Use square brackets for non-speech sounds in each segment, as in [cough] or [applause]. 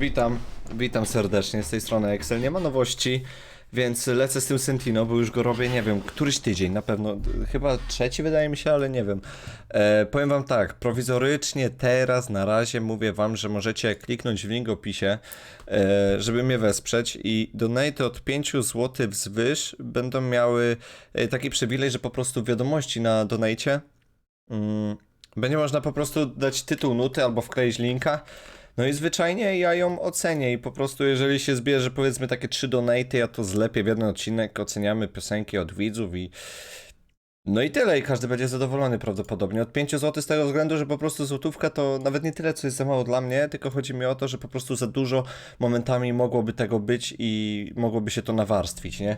Witam, witam serdecznie z tej strony Excel. Nie ma nowości, więc lecę z tym Sentino, bo już go robię, nie wiem, któryś tydzień na pewno, chyba trzeci wydaje mi się, ale nie wiem. E, powiem wam tak, prowizorycznie teraz na razie mówię wam, że możecie kliknąć w link opisie, e, żeby mnie wesprzeć i donate od 5 zł wzwyż będą miały e, taki przywilej, że po prostu wiadomości na donate mm, będzie można po prostu dać tytuł nuty albo wkleić linka. No i zwyczajnie ja ją ocenię i po prostu jeżeli się zbierze powiedzmy takie trzy donaty, ja to zlepię w jeden odcinek, oceniamy piosenki od widzów i no i tyle i każdy będzie zadowolony prawdopodobnie. Od 5 zł z tego względu, że po prostu złotówka to nawet nie tyle co jest za mało dla mnie, tylko chodzi mi o to, że po prostu za dużo momentami mogłoby tego być i mogłoby się to nawarstwić, nie?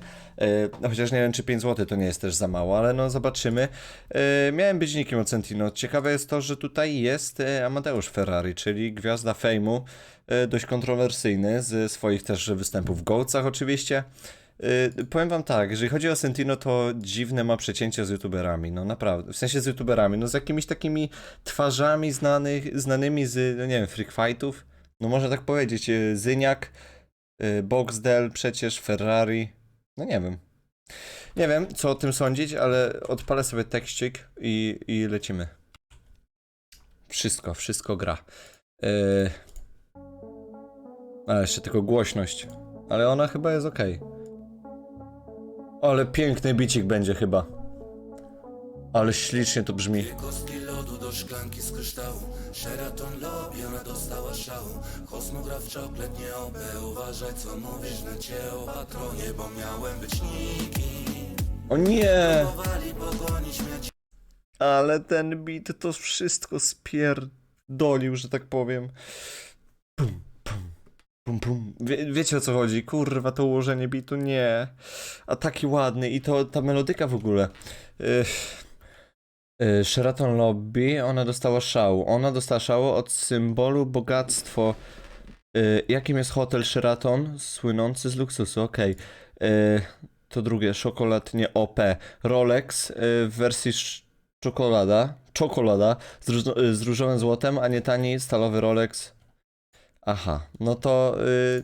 No chociaż nie wiem czy 5 zł to nie jest też za mało, ale no zobaczymy. E, miałem być nikim od Centino. Ciekawe jest to, że tutaj jest e, Amadeusz Ferrari, czyli gwiazda fejmu, e, dość kontrowersyjny z swoich też występów w Gołcach oczywiście. E, powiem wam tak, jeżeli chodzi o Sentino, to dziwne ma przecięcie z youtuberami, no naprawdę, w sensie z youtuberami, no z jakimiś takimi twarzami znanych, znanymi z, no nie wiem, freak fightów, no można tak powiedzieć, e, Zyniak, e, Boxdel przecież, Ferrari, no nie wiem. Nie wiem, co o tym sądzić, ale odpalę sobie tekścik i, i lecimy. Wszystko, wszystko gra. Yy... Ale jeszcze tylko głośność. Ale ona chyba jest ok. Ale piękny bicik będzie chyba. Ale ślicznie to brzmi. Kostki lodu do szklanki z kryształu Sheraton lobby, ona dostała szału Kosmograf czoklet, nie Uważaj co mówisz na cię o patronie Bo miałem być nikim O nie! Próbowali pogonić mnie Ale ten beat to wszystko spierdolił, że tak powiem. Pum, pum, pum. Wie, wiecie o co chodzi? Kurwa, to ułożenie bitu, nie. A taki ładny i to ta melodyka w ogóle. Yy, Sheraton Lobby, ona dostała szału. Ona dostała szału od symbolu bogactwo. Yy, jakim jest hotel Sheraton? Słynący z luksusu, okej. Yy, to drugie, szokolad nie OP. Rolex w wersji czekolada, czekolada z, różno, y, z różowym złotem, a nie tani stalowy Rolex. Aha, no to y,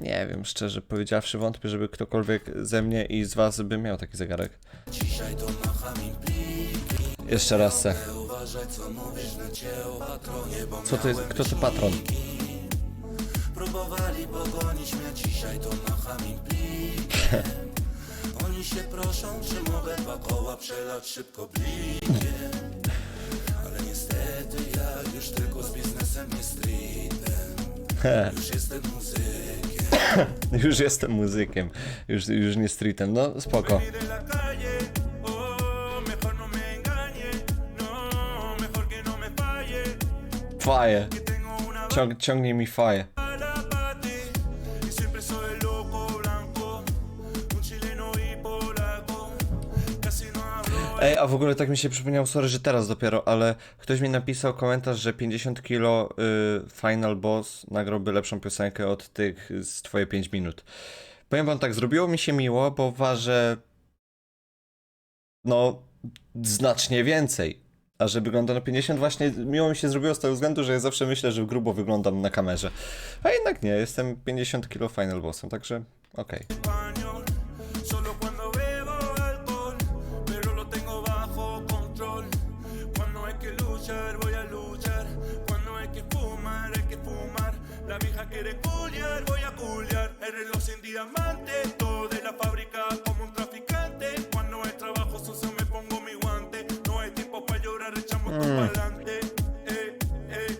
nie wiem, szczerze powiedziawszy, wątpię, żeby ktokolwiek ze mnie i z was by miał taki zegarek. Dzisiaj to Jeszcze raz se. Co to jest, kto to patron? Próbowali pogonić mnie Dzisiaj to macham Oni się proszą, czy mogę dwa koła przelać szybko blikiem Ale niestety ja już tylko z biznesem nie streetem Już jestem muzykiem [coughs] Już jestem muzykiem, już, już nie streetem, no spoko. de la calle. Oh, mejor Ej, a w ogóle tak mi się przypomniało, sorry, że teraz dopiero, ale ktoś mi napisał komentarz, że 50 kilo y, Final Boss nagrałby lepszą piosenkę od tych z twoje 5 minut. Powiem wam tak, zrobiło mi się miło, bo ważę no znacznie więcej. A że wygląda na 50 właśnie miło mi się zrobiło z tego względu, że ja zawsze myślę, że grubo wyglądam na kamerze. A jednak nie, jestem 50 kilo Final Bossem, także okej. español. Culiar, voy a culiar. El reloj sin diamante. Todo de la fábrica como un traficante. Cuando hay trabajo sucio me pongo mi guante. No tiempo para llorar, echamos todo pa'lante. Eh, eh.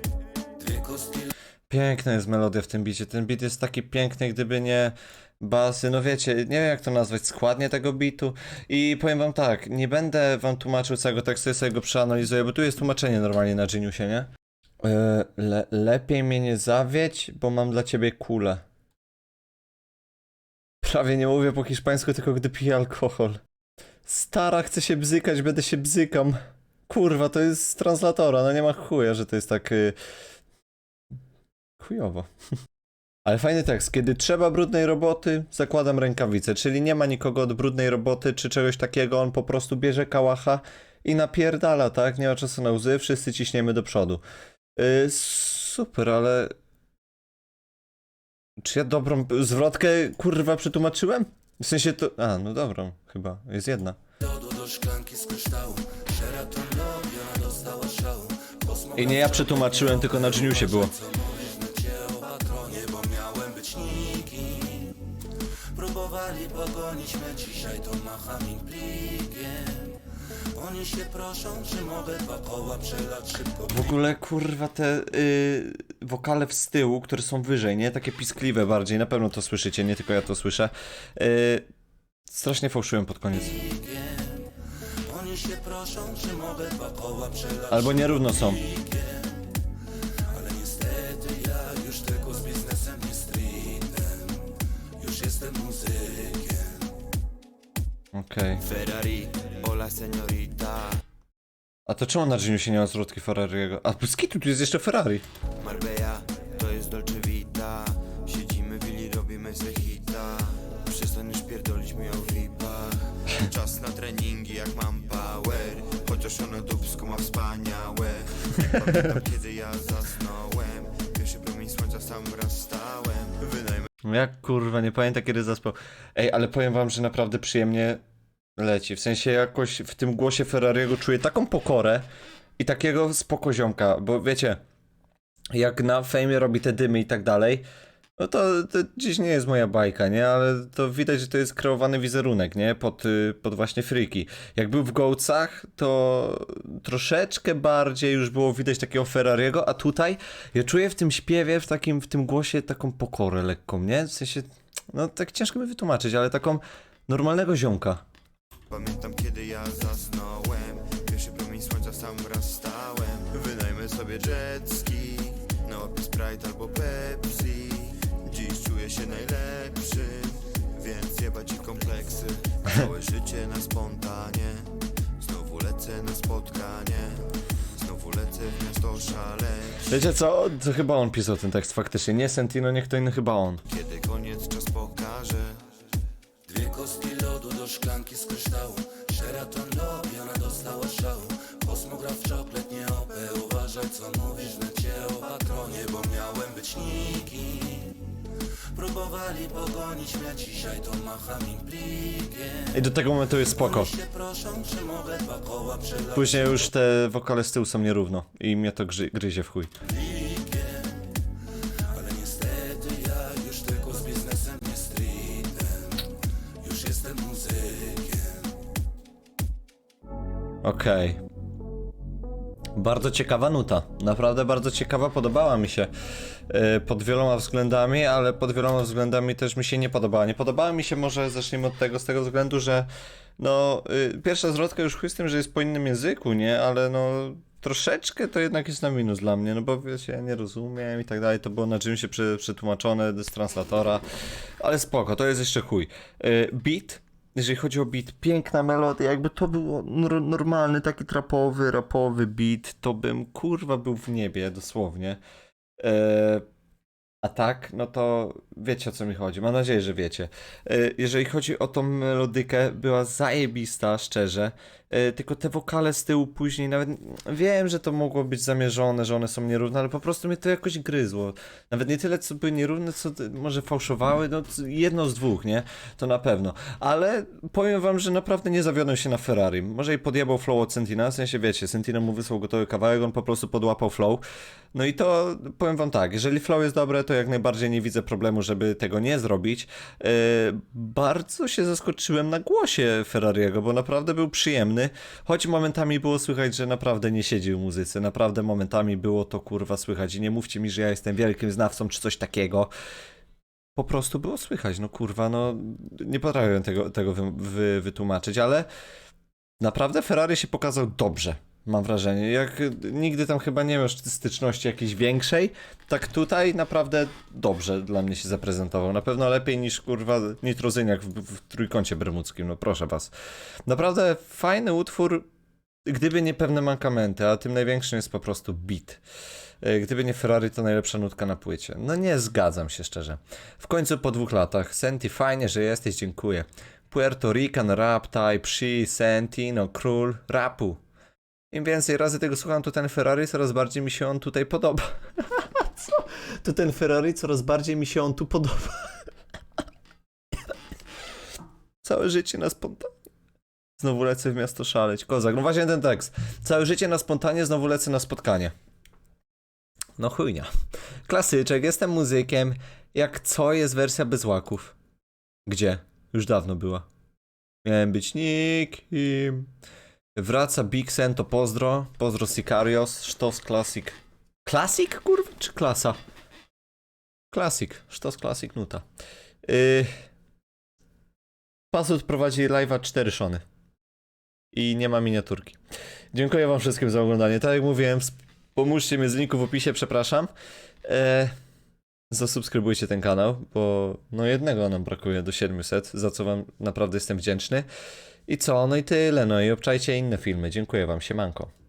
Piękna jest melodia w tym bicie. Ten beat jest taki piękny, gdyby nie basy. No wiecie, nie wiem jak to nazwać, składnie tego bitu. I powiem wam tak, nie będę wam tłumaczył całego tekstu, ja sobie go przeanalizuję, bo tu jest tłumaczenie normalnie na Geniusie, nie? E, le, lepiej mnie nie zawiedź, bo mam dla ciebie kulę. Prawie nie mówię po hiszpańsku, tylko gdy piję alkohol. Stara, chcę się bzykać, będę się bzykam. Kurwa, to jest z translatora, no nie ma chuja, że to jest tak... Y Chujowo. [laughs] Ale fajny tekst. Kiedy trzeba brudnej roboty, zakładam rękawice. Czyli nie ma nikogo od brudnej roboty czy czegoś takiego. On po prostu bierze kałacha i napierdala, tak? Nie ma czasu na łzy, wszyscy ciśniemy do przodu. Yy, super, ale Czy ja dobrą zwrotkę kurwa przetłumaczyłem? W sensie to. A, no dobrą, chyba. Jest jedna. I nie ja przetłumaczyłem, tylko na Geniusie było. Próbowali pogonić mnie, dzisiaj to macham plikiem Oni się proszą, czy mogę dwa koła przelać szybko W ogóle kurwa te y, wokale z tyłu, które są wyżej, nie? Takie piskliwe bardziej, na pewno to słyszycie, nie tylko ja to słyszę. Y, strasznie fałszyłem pod koniec. Oni się proszą, czy mogę dwa koła przelać Albo nierówno są. Ale niestety ja już tylko z biznesem, nie streetem Już jestem muzykiem Okej. Ferrari, hola señorita A to czemu na Geniusie nie ma zwrotki Ferrariego? A bez kitu, tu jest jeszcze Ferrari. Marbella, to jest Dolce Vita Siedzimy w willi, robimy se hita Przestaniesz pierdolić mi o VIPach Czas na treningi jak mam power Chociaż ono dubsko ma wspaniałe Pamiętam kiedy ja zasnąłem Jak kurwa, nie pamiętam kiedy zaspał. Ej, ale powiem wam, że naprawdę przyjemnie leci. W sensie jakoś w tym głosie Ferrariego czuję taką pokorę i takiego spokoziomka, bo wiecie, jak na fejmie robi te dymy i tak dalej, no to, to dziś nie jest moja bajka, nie? Ale to widać, że to jest kreowany wizerunek, nie? Pod, y, pod właśnie friki. Jak był w Gołcach, to troszeczkę bardziej już było widać takiego Ferrariego, a tutaj ja czuję w tym śpiewie, w takim, w tym głosie taką pokorę lekką, nie? W sensie, no tak ciężko mi wytłumaczyć, ale taką normalnego ziomka. Pamiętam kiedy ja zasnąłem Pierwszy promień słońca sam raz stałem Wynajmę sobie jet ski Na łapie Sprite albo Pepsi się najlepszy Więc ich kompleksy Całe życie na spontanie Znowu lecę na spotkanie Znowu lecę w miasto szaleć Wiecie co? To chyba on pisał ten tekst faktycznie. Nie Sentino, nie kto inny, chyba on. Kiedy Próbowali pogonić mnie Dzisiaj to macham im plikiem I do tego momentu jest spoko. Oni się proszą, czy mogę dwa koła przelać Później już te wokale z tyłu są nierówno i mnie to grzy, gryzie w chuj. Ale niestety ja już tylko z biznesem, nie streetem Już jestem muzykiem Okej. Bardzo ciekawa nuta. Naprawdę bardzo ciekawa, podobała mi się. Yy, pod wieloma względami, ale pod wieloma względami też mi się nie podobała. Nie podobała mi się może, zacznijmy od tego, z tego względu, że no, yy, pierwsza zwrotka już chuj z tym, że jest po innym języku, nie? Ale no, troszeczkę to jednak jest na minus dla mnie, no bo wiecie, ja nie rozumiem i tak dalej, to było na czym się prze, przetłumaczone z translatora, ale spoko, to jest jeszcze chuj. Yy, beat jeżeli chodzi o beat, piękna melodia, jakby to był nor- normalny, taki trapowy, rapowy beat, to bym kurwa był w niebie, dosłownie. E, a tak, no to wiecie o co mi chodzi. Mam nadzieję, że wiecie. E, jeżeli chodzi o tą melodykę, była zajebista, szczerze. E, tylko te wokale z tyłu później, nawet wiem, że to mogło być zamierzone, że one są nierówne, ale po prostu mnie to jakoś gryzło. Nawet nie tyle, co były nierówne, co może fałszowały, no jedno z dwóch, nie? To na pewno. Ale powiem wam, że naprawdę nie zawiodłem się na Ferrari. Może i podjebał flow od Sentina, w sensie wiecie, Sentino mu wysłał gotowy kawałek, on po prostu podłapał flow. No i to powiem wam tak, jeżeli flow jest dobre, to jak najbardziej nie widzę problemu, żeby tego nie zrobić. Yy, bardzo się zaskoczyłem na głosie Ferrariego, bo naprawdę był przyjemny, choć momentami było słychać, że naprawdę nie siedzi w muzyce, naprawdę momentami było to kurwa słychać i nie mówcie mi, że ja jestem wielkim znawcą czy coś takiego. Po prostu było słychać, no kurwa, no nie potrafię tego, tego wy, wy, wytłumaczyć, ale naprawdę Ferrari się pokazał dobrze. Mam wrażenie, jak nigdy tam chyba nie miał styczności jakiejś większej, tak tutaj naprawdę dobrze dla mnie się zaprezentował. Na pewno lepiej niż kurwa Nitrozyniak w, w trójkącie bermudzkim, no proszę was. Naprawdę fajny utwór, gdyby nie pewne mankamenty, a tym największym jest po prostu beat. E, Gdyby nie Ferrari, to najlepsza nutka na płycie. No nie zgadzam się szczerze. W końcu po dwóch latach. Senti, fajnie, że jesteś, dziękuję. Puerto Rican rap, type, she, Senti, no król rapu. Im więcej razy tego słucham, to ten Ferrari coraz bardziej mi się on tutaj podoba. [laughs] Co? to ten Ferrari coraz bardziej mi się on tu podoba. Całe życie na spontanie. Znowu lecę w miasto szaleć. Kozak, no właśnie ten tekst. Całe życie na spontanie, znowu lecę na spotkanie. No chujnia. Klasyczek, jestem muzykiem. Jak co jest wersja bez łaków? Gdzie? Już dawno była. Miałem być nikim. Wraca Big to pozdro. Pozdro Sicarios. Sztos Classic. Classic, kurwa, czy klasa? Classic. Sztos Classic Nuta. Yy... Pasut prowadzi live'a 4 szony. I nie ma miniaturki. Dziękuję wam wszystkim za oglądanie. Tak jak mówiłem, pomóżcie mi z linku w opisie, przepraszam. E, zasubskrybujcie ten kanał, bo no jednego nam brakuje do 700, za co wam naprawdę jestem wdzięczny. I co? No i tyle, no i obczajcie inne filmy. Dziękuję wam, siemanko.